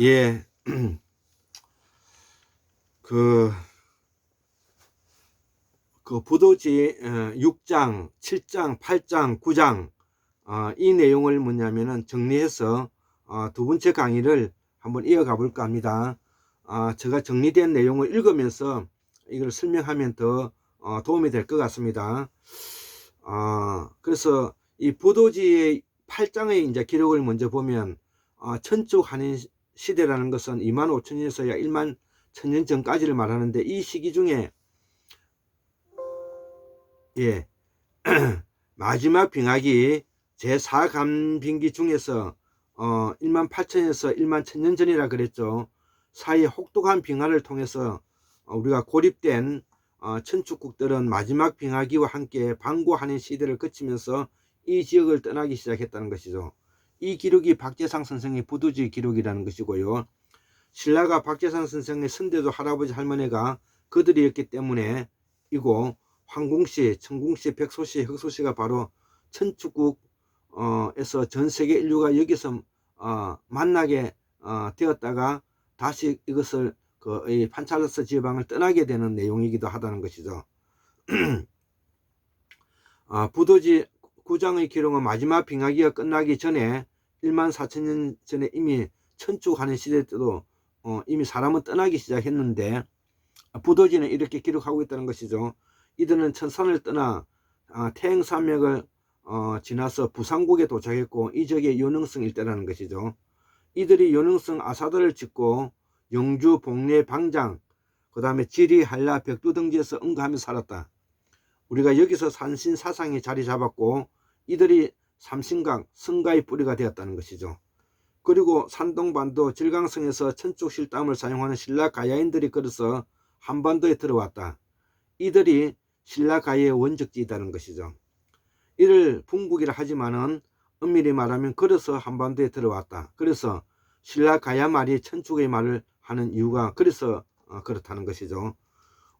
예. 그, 그 부도지 6장, 7장, 8장, 9장 어, 이 내용을 뭐냐면은 정리해서 어, 두 번째 강의를 한번 이어가 볼까 합니다. 아, 제가 정리된 내용을 읽으면서 이걸 설명하면 더 어, 도움이 될 것 같습니다. 아, 그래서 이 부도지의 8장의 이제 기록을 먼저 보면 어, 천축 한인 시대라는 것은 2만 5천년에서 약 1만 천년 전까지를 말하는데 이 시기 중에 예 마지막 빙하기 제4감빙기 중에서 어 1만 8천에서 1만 천년 전이라 그랬죠. 사이에 혹독한 빙하를 통해서 어, 우리가 고립된 어, 천축국들은 마지막 빙하기와 함께 방고하는 시대를 거치면서 이 지역을 떠나기 시작했다는 것이죠. 이 기록이 박재상 선생의 부두지 기록이라는 것이고요. 신라가 박재상 선생의 선대도 할아버지 할머니가 그들이었기 때문에 이고 황공씨, 청공씨, 백소씨, 흑소씨가 바로 천축국에서 전 세계 인류가 여기서 어, 만나게 어, 되었다가 다시 이것을 그 판찰러스 지방을 떠나게 되는 내용이기도 하다는 것이죠. 아, 부도지 구장의 기록은 마지막 빙하기가 끝나기 전에 1만 4천 년 전에 이미 천축하는 시대 때도 어, 이미 사람은 떠나기 시작했는데 부도지는 이렇게 기록하고 있다는 것이죠. 이들은 천산을 떠나 아, 태행산맥을 어, 지나서 부산국에 도착했고 이 지역이 요능성 일대라는 것이죠. 이들이 요능성 아사드를 짓고 영주, 복례, 방장, 그 다음에 지리, 한라, 벽두 등지에서 응가하며 살았다. 우리가 여기서 산신 사상이 자리 잡았고 이들이 삼신강, 성가의 뿌리가 되었다는 것이죠. 그리고 산동반도 질강성에서 천축 실담을 사용하는 신라 가야인들이 걸어서 한반도에 들어왔다. 이들이 신라 가야의 원적지이다는 것이죠. 이를 분국이라 하지만은 엄밀히 말하면 걸어서 한반도에 들어왔다. 그래서 신라 가야 말이 천축의 말을 하는 이유가 그래서 어, 그렇다는 것이죠.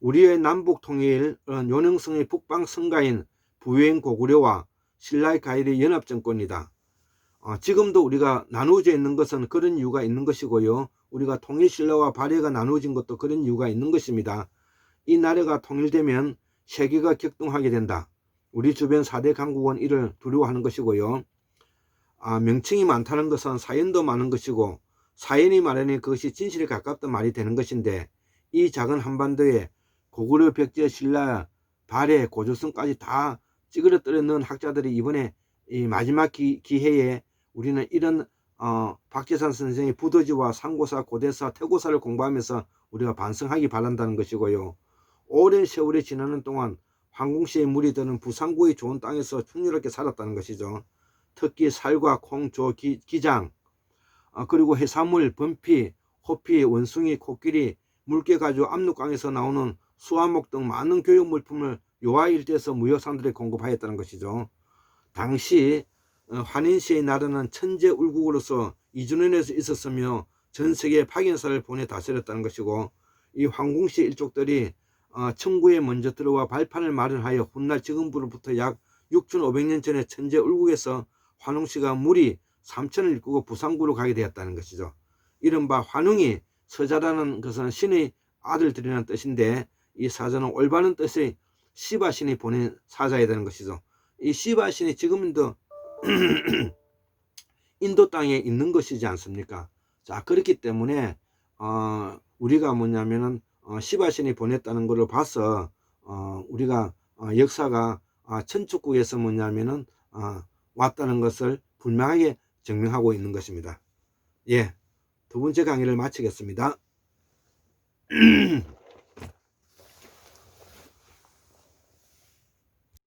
우리의 남북 통일은 요능성의 북방 성가인 부유행 고구려와 신라의 가일의 연합 정권이다. 어, 지금도 우리가 나누어져 있는 것은 그런 이유가 있는 것이고요. 우리가 통일 신라와 발해가 나누어진 것도 그런 이유가 있는 것입니다. 이 나라가 통일되면 세계가 격동하게 된다. 우리 주변 4대 강국은 이를 두려워하는 것이고요. 아, 명칭이 많다는 것은 사연도 많은 것이고 사연이 말하니 그것이 진실에 가깝던 말이 되는 것인데 이 작은 한반도에 고구려 백제 신라 발해 고조선까지 다 찌그러뜨려 넣은 학자들이 이번에 이 마지막 기, 기회에 우리는 이런 어, 박재산 선생의 부도지와 상고사, 고대사, 태고사를 공부하면서 우리가 반성하기 바란다는 것이고요. 오랜 세월이 지나는 동안 황궁시의 물이 드는 부산구의 좋은 땅에서 풍요롭게 살았다는 것이죠. 특히 살과 콩, 조, 기, 기장, 어, 그리고 해산물, 범피, 호피, 원숭이, 코끼리, 물개 가지고 압록강에서 나오는 수화목 등 많은 교육 물품을 요하 일대에서 무역상들에 공급하였다는 것이죠. 당시 어, 환인시의 나라는 천재 울국으로서 이준원에서 있었으며 전 세계에 파견사를 보내 다스렸다는 것이고 이 황궁시 일족들이 어, 청구에 먼저 들어와 발판을 마련하여 훗날 지금부로부터 약 6,500년 전에 천재 울국에서 환웅시가 물이 삼천을 일구고 부산구로 가게 되었다는 것이죠. 이른바 환웅이 서자라는 것은 신의 아들들이라는 뜻인데 이 사자는 올바른 뜻의 시바 신이 보낸 사자야 되는 것이죠. 이 시바 신이 지금도 인도 땅에 있는 것이지 않습니까? 자 그렇기 때문에 어, 우리가 뭐냐면은 어, 시바 신이 보냈다는 것을 봐서 어, 우리가 어, 역사가 어, 천축국에서 뭐냐면은 어, 왔다는 것을 분명하게 증명하고 있는 것입니다. 예, 두 번째 강의를 마치겠습니다.